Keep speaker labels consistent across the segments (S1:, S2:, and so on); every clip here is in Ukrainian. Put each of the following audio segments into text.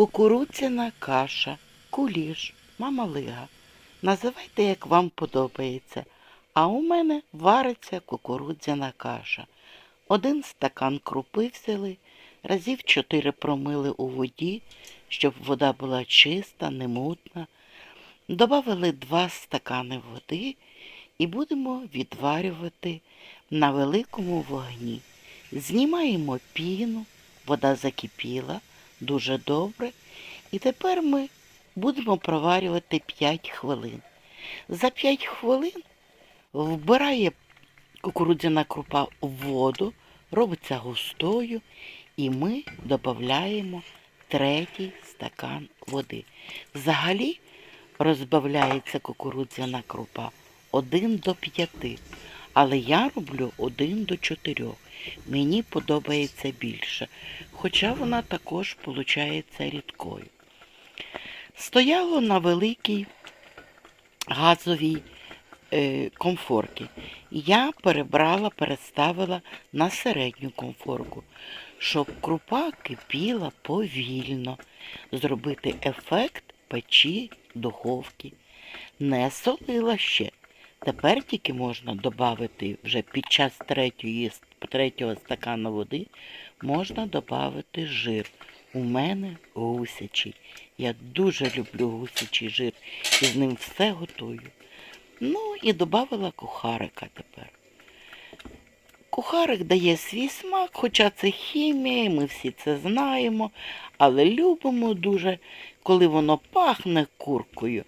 S1: Кукурудзяна каша, куліш, мамалига. Називайте, як вам подобається. А у мене вариться кукурудзяна каша. Один стакан крупи взяли, разів чотири промили у воді, щоб вода була чиста, немутна. Добавили два стакани води і будемо відварювати на великому вогні. Знімаємо піну, вода закипіла дуже добре. І тепер ми будемо проварювати 5 хвилин. За 5 хвилин вбирає кукурудзяна крупа в воду, робиться густою, і ми додаємо третій стакан води. Взагалі розбавляється кукурудзяна крупа 1 до 5, але я роблю 1 до 4. Мені подобається більше, хоча вона також виходить рідкою. Стояло на великій газовій е, комфорці. Я перебрала, переставила на середню комфорку, щоб крупа кипіла повільно, зробити ефект печі духовки. Не солила ще. Тепер тільки можна додати вже під час третьої, третього стакана води можна додати жир. У мене гусячий. Я дуже люблю гусячий жир і з ним все готую. Ну і додала кухарика тепер. Кухарик дає свій смак, хоча це хімія, ми всі це знаємо, але любимо дуже, коли воно пахне куркою.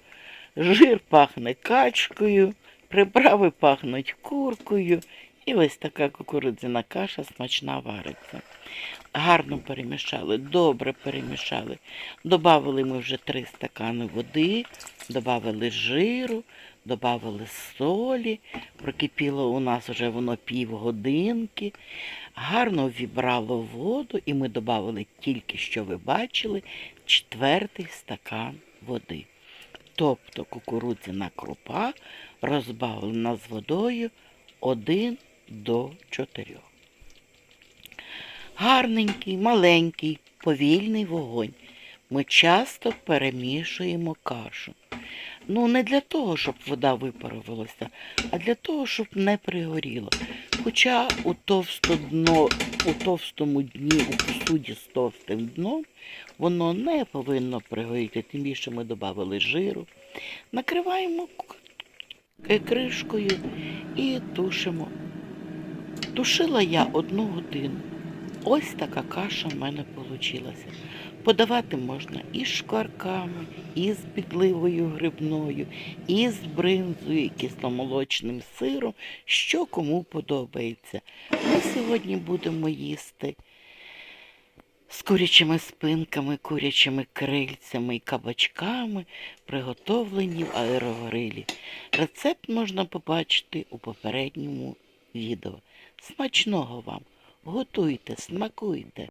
S1: Жир пахне качкою, приправи пахнуть куркою. І ось така кукурудзяна каша смачна вариться. Гарно перемішали, добре перемішали. Добавили ми вже три стакани води, додали жиру, додали солі. Прокипіло у нас вже воно півгодинки. Гарно вібрало воду, і ми додали тільки що ви бачили, четвертий стакан води. Тобто кукурудзяна крупа розбавлена з водою 1 до 4. Гарненький, маленький, повільний вогонь. Ми часто перемішуємо кашу. Ну, не для того, щоб вода випарувалася, а для того, щоб не пригоріло. Хоча у, товсто дно, у товстому дні, у посуді з товстим дном, воно не повинно пригоріти, тим більше ми додали жиру. Накриваємо кришкою і тушимо. Тушила я одну годину. Ось така каша в мене вийшла. Подавати можна і з шкварками, і з підливою грибною, і з бринзою, і кисломолочним сиром, що кому подобається. Ми сьогодні будемо їсти з курячими спинками, курячими крильцями і кабачками, приготовлені в аерогрилі. Рецепт можна побачити у попередньому відео. Смачного вам! Готуйте, смакуйте!